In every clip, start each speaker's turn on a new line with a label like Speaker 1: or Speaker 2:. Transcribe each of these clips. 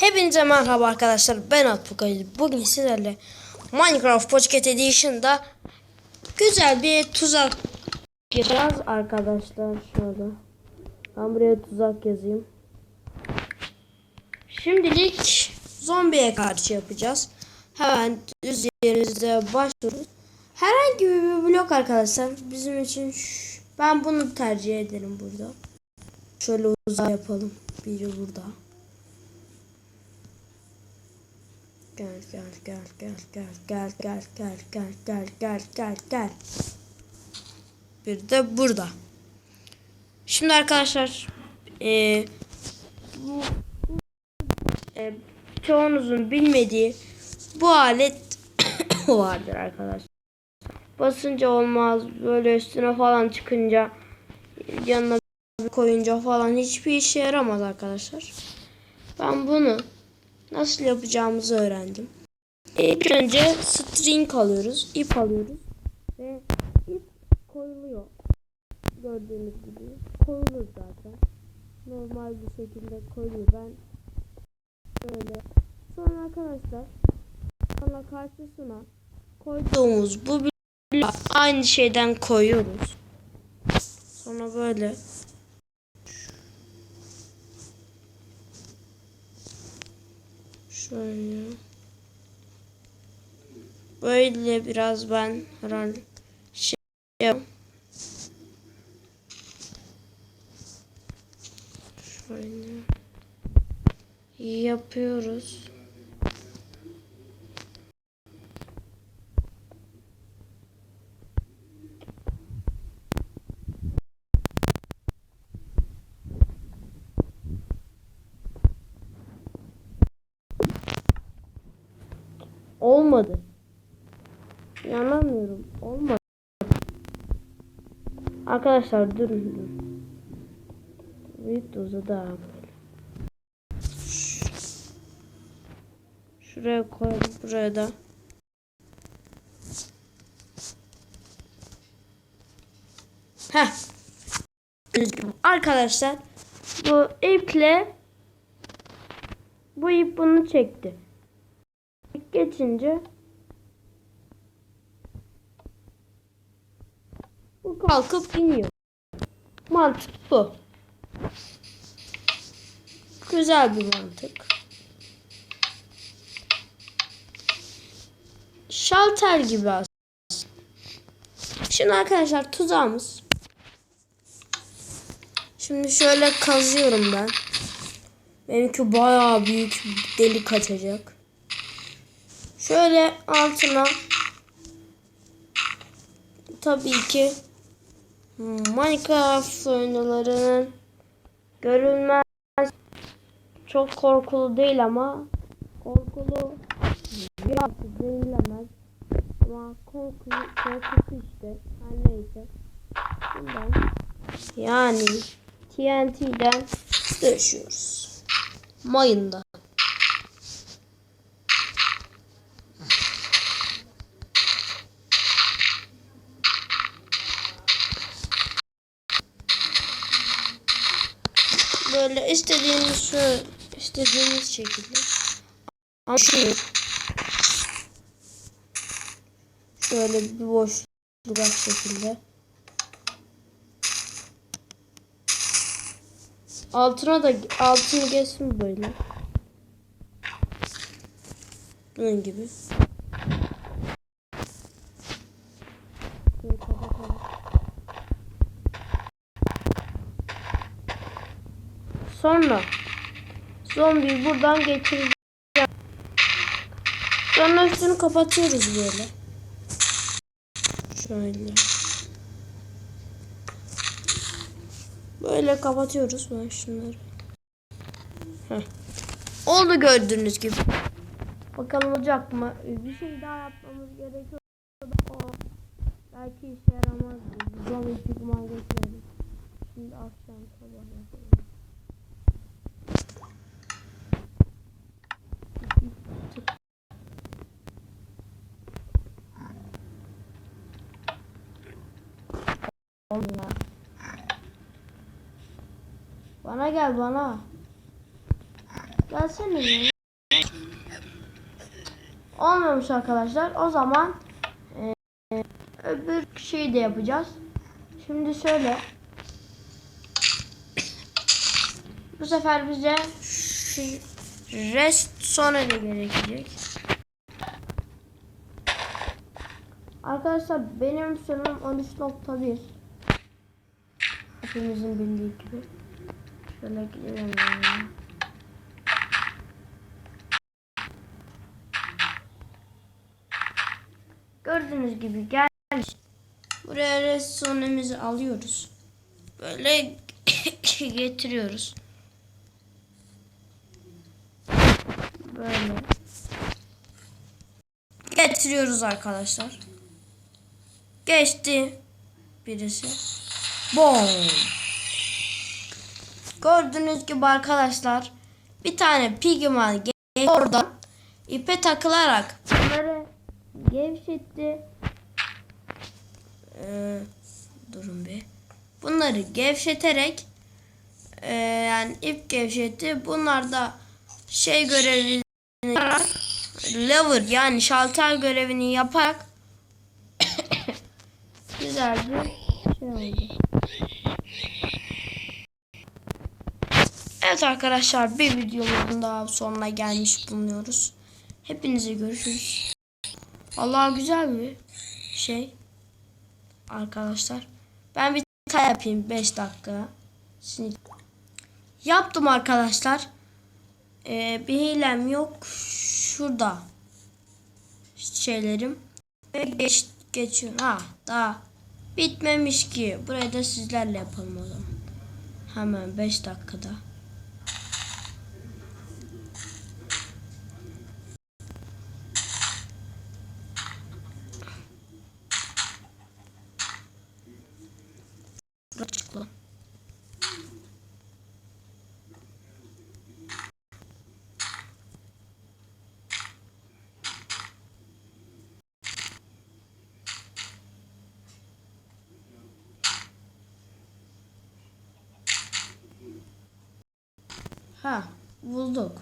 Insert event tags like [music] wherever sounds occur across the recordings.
Speaker 1: Hepinize merhaba arkadaşlar. Ben Alpukay. Bugün sizlerle Minecraft Pocket Edition'da güzel bir tuzak yapacağız arkadaşlar. Şöyle. Ben buraya tuzak yazayım. Şimdilik zombiye karşı yapacağız. Hemen üzerinizde başlıyoruz. Herhangi bir blok arkadaşlar bizim için ben bunu tercih ederim burada. Şöyle uzağa yapalım. Biri burada. Gel gel gel gel gel gel gel gel gel gel gel gel gel. Bir de burada. Şimdi arkadaşlar eee bu, eee, çoğunuzun bilmediği bu alet vardır arkadaşlar. Basınca olmaz böyle üstüne falan çıkınca yanına koyunca falan hiçbir işe yaramaz arkadaşlar. Ben bunu nasıl yapacağımızı öğrendim. İlk önce string alıyoruz, ip alıyoruz ve ip koyuluyor. Gördüğünüz gibi koyulur zaten. Normal bir şekilde koyuluyor. Ben böyle. Sonra arkadaşlar sonra karşısına koyduğumuz bu bloğa aynı şeyden koyuyoruz. Sonra böyle Şöyle. Böyle biraz ben herhalde şey yap- Şöyle. Yapıyoruz. Olmadı. İnanamıyorum. Olmadı. Arkadaşlar durun durun. Büyük de uzadı ha böyle. Şuraya koyalım. Buraya da. Heh. Arkadaşlar bu iple bu ip bunu çekti geçince bu kalkıp iniyor. Mantık bu. Güzel bir mantık. Şalter gibi aslında. Şimdi arkadaşlar tuzağımız. Şimdi şöyle kazıyorum ben. Benimki bayağı büyük delik açacak. Şöyle altına tabii ki Minecraft oyunlarının görülmez. Çok korkulu değil ama korkulu biraz denilemez ama korkulu korkusu işte. Her neyse. Bundan yani TNT'den döşüyoruz mayında böyle istediğiniz şu istediğiniz şekilde. Ama şu şöyle bir boş durak şekilde. Altına da altını geçsin böyle. Bunun gibi Şöyle kapatalım. Sonra zombiyi buradan geçireceğim. Sonra üstünü kapatıyoruz böyle. Şöyle. Böyle kapatıyoruz ben şunları. Heh. Oldu gördüğünüz gibi. Bakalım olacak mı? Bir şey daha yapmamız gerekiyor. O belki işe yaramaz. Zombi çıkmaya geçmeyelim. Şimdi akşam sabah yapalım. Olmuyor. Bana gel bana. Gelsene. Olmuyormuş arkadaşlar. O zaman e, öbür şeyi de yapacağız. Şimdi şöyle. Bu sefer bize rest sonra da gerekecek. Arkadaşlar benim sürümüm 13.1 Hepimizin bildiği. Şöyle gidelim. yani. Gördüğünüz gibi gelmiş. Buraya resonemizi alıyoruz. Böyle [coughs] getiriyoruz. Böyle. Getiriyoruz arkadaşlar. Geçti birisi. Bom. Gördüğünüz gibi arkadaşlar bir tane pigman oradan ipe takılarak bunları gevşetti. Ee, durun bir. Bunları gevşeterek e, yani ip gevşetti. Bunlar da şey görevini lever yani şalter görevini yaparak [coughs] güzel bir şey oldu. Evet arkadaşlar bir videomuzun daha sonuna gelmiş bulunuyoruz. Hepinize görüşürüz. Allah güzel bir şey. Arkadaşlar. Ben bir tay yapayım 5 dakika. Şimdi yaptım arkadaşlar. Ee, bir hilem yok. Şurada şeylerim. Ve geç, geçiyor. Ha daha bitmemiş ki. Burayı da sizlerle yapalım o zaman. Hemen 5 dakikada. Ha, bulduk.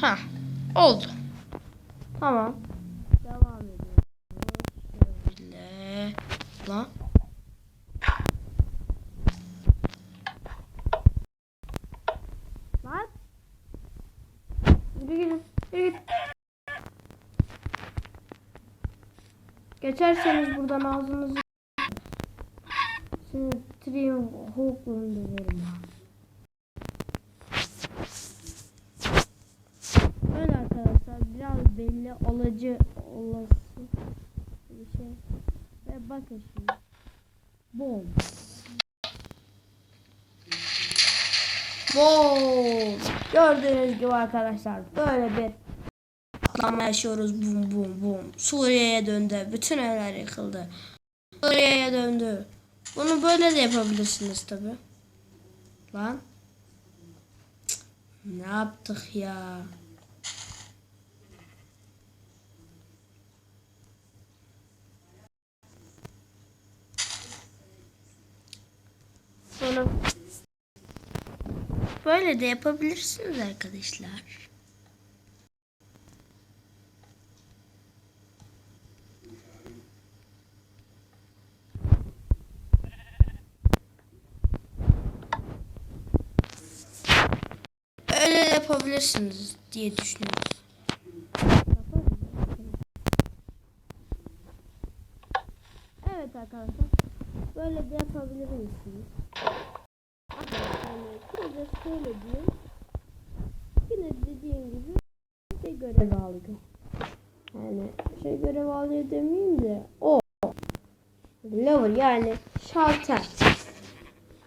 Speaker 1: Ha, oldu. Tamam. Devam ediyoruz. Şöyle. Lan. Lan. Yürü gidin. Yürü git. Geçerseniz buradan ağzınızı Şimdi Triumph Hawk'unu döverim ha. Böyle arkadaşlar biraz belli olacı olası bir şey. Ve bakın şimdi. Bom. Bom. Gördüğünüz gibi arkadaşlar böyle bir patlama yaşıyoruz. Bum bum bum. Suriye'ye döndü. Bütün evler yıkıldı. Suriye'ye döndü. Bunu böyle de yapabilirsiniz tabi. Lan. Ne yaptık ya? Sonra böyle de yapabilirsiniz arkadaşlar. Öyle de yapabilirsiniz diye düşünüyorum. Evet arkadaşlar. Böyle de yapabilir şöyle diyeyim. Yine dediğim gibi şey görev alıyor. Yani şey görev alıyor demeyeyim de o. Lever yani şalter.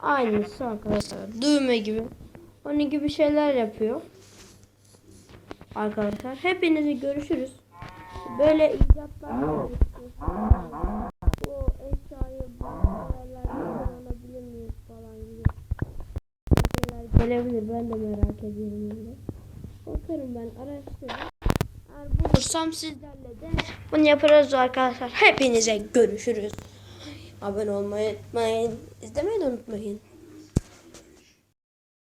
Speaker 1: Aynısı arkadaşlar. Düğme gibi. Onun gibi şeyler yapıyor. Arkadaşlar hepinizi görüşürüz. Böyle icatlar geliştiriyorsunuz. Bu eşyayı başka yerlerden alabilir miyiz falan gibi şeyler gelebilir. Ben de merak ediyorum öyle. Bakarım ben araştırırım. Eğer bulursam sizlerle de bunu yaparız arkadaşlar. Hepinize görüşürüz. Abone olmayı unutmayın. İzlemeyi de unutmayın.